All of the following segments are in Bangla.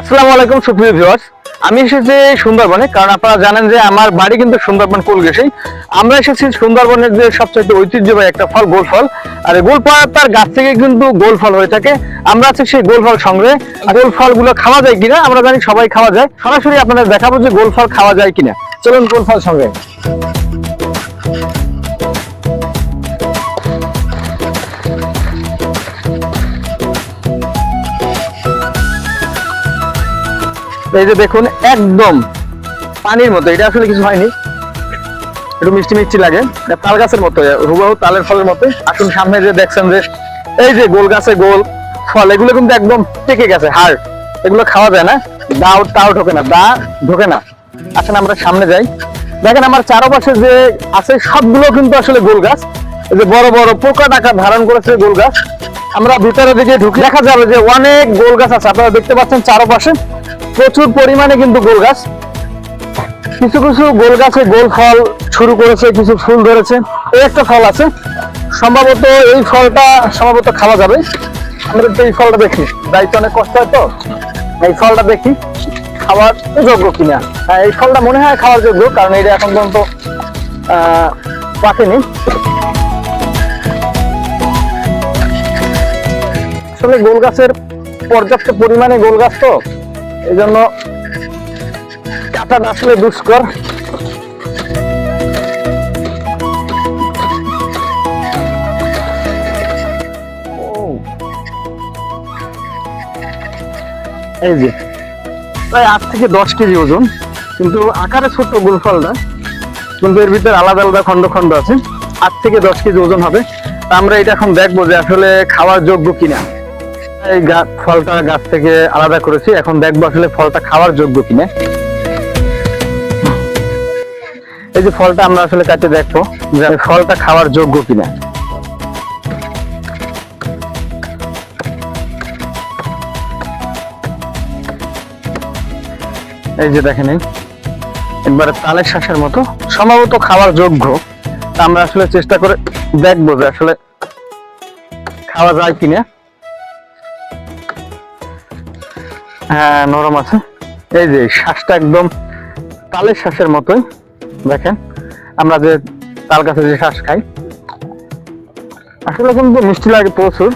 আসসালামু আলাইকুম, সুপ্রিয় ভিউয়ার্স। আমি এসেছি সুন্দরবনে, কারণ আপনারা জানেন যে আমার বাড়ি কিন্তু সুন্দরবন কুলগেসেই আমরা এসেছি সুন্দরবনের যে সবচেয়ে ঐতিহ্যবাহী একটা ফল, গোল ফল। আর গোল পাতার গাছ থেকে কিন্তু গোল ফল হয়ে থাকে। আমরা আছি সেই গোল ফল সংগ্রহে। গোল ফলগুলো খাওয়া যায় কিনা, আমরা জানি সবাই খাওয়া যায়। সরাসরি আপনাদের দেখাবো যে গোল ফল খাওয়া যায় কিনা। চলুন গোল ফল সংগ্রহে। এই যে দেখুন, একদম পানির মতো। এটা আসলে কিছু হয়নি। একটু মিষ্টি মিষ্টি লাগে। তাল গাছের মতো হুবাহু তালের ফলের মতো। আসুন সামনে যে দেখছেন যে এই যে গোল গাছে গোল ফল, এগুলো কিন্তু একদম টেকে গেছে হার্ড এগুলো খাওয়া যায় না। দাও, তাও ঢোকে না, দা ঢোকে না। আসেন আমরা সামনে যাই। দেখেন আমার চারপাশে যে আছে সবগুলো কিন্তু আসলে গোল গাছ। এই যে বড় বড় পোকা টাকা ধারণ করেছে গোল গাছ। আমরা ভিতরের দিকে ঢুকে। দেখা যাবে যে অনেক গোল গাছ আছে। আপনারা দেখতে পাচ্ছেন চারপাশে। প্রচুর পরিমাণে কিন্তু গোল গাছ। কিছু কিছু গোল গাছে গোল ফল শুরু করেছে, কিছু ফুল ধরেছে। এই একটা ফল আছে। সম্ভবত এই ফলটা সম্ভবত খাওয়া যাবে। আমরা একটু এই ফলটা দেখি। দায়িত্ব অনেক কষ্ট হয় তো। এই ফলটা দেখি, খাওয়ার যোগ্য কিনা। হ্যাঁ এই ফলটা মনে হয় খাওয়ার যোগ্য, কারণ এটা এখন পর্যন্ত পাকেনি। আসলে গোল গাছের পর্যাপ্ত পরিমাণে গোল গাছ তো। এই জন্য আসলে দুষ্কর। এই যে, প্রায় আট থেকে দশ কেজি ওজন, কিন্তু আকারে ছোট্ট গোল ফলটা কিন্তু এর ভিতরে আলাদা আলাদা খন্ড খন্ড আছে। আট থেকে দশ কেজি ওজন হবে। আমরা এটা এখন দেখব যে আসলে খাওয়ার যোগ্য কিনা। এই ফলটা গাছ থেকে আলাদা করেছি। এখন দেখব আসলে ফলটা খাওয়ার যোগ্য কিনা। এই যে ফলটা আমরা আসলে কাছে দেখব যে ফলটা খাওয়ার যোগ্য কিনা। এই যে দেখেন একবারে তালের শ্বাসের মতো। সম্ভবত খাওয়ার যোগ্য। আমরা আসলে চেষ্টা করে দেখব যে আসলে খাওয়া যায় কিনা। হ্যাঁ নরম আছে। এই যে শ্বাসটা একদম তালের শ্বাসের মতোই, দেখেন। আমরা যে তাল গাছে যে শ্বাস খাই, আসলে কিন্তু মিষ্টি লাগে প্রচুর।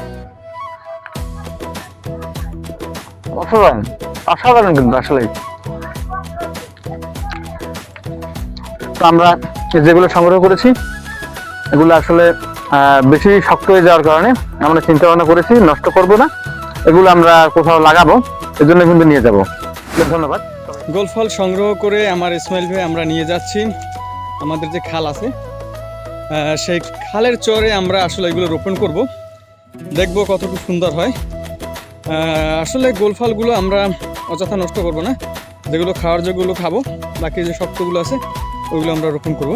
অসাধারণ অসাধারণ কিন্তু আসলে তো আমরা যেগুলো সংগ্রহ করেছি, এগুলো আসলে বেশি শক্ত হয়ে যাওয়ার কারণে আমরা চিন্তা ভাবনা করেছি, নষ্ট করব না। এগুলো আমরা কোথাও লাগাবো, এজন্য কিন্তু নিয়ে যাব। ধন্যবাদ। গোলফল সংগ্রহ করে আমার ইসমাইল ভাই আমরা নিয়ে যাচ্ছি। আমাদের যে খাল আছে সেই খালের চরে আমরা আসলে এগুলো রোপণ করব। দেখব কতটুকু সুন্দর হয়। আসলে গোলফলগুলো আমরা অযথা নষ্ট করব না। যেগুলো খাওয়ার যেগুলো খাব। বাকি যে শক্তগুলো আছে ওইগুলো আমরা রোপণ করব।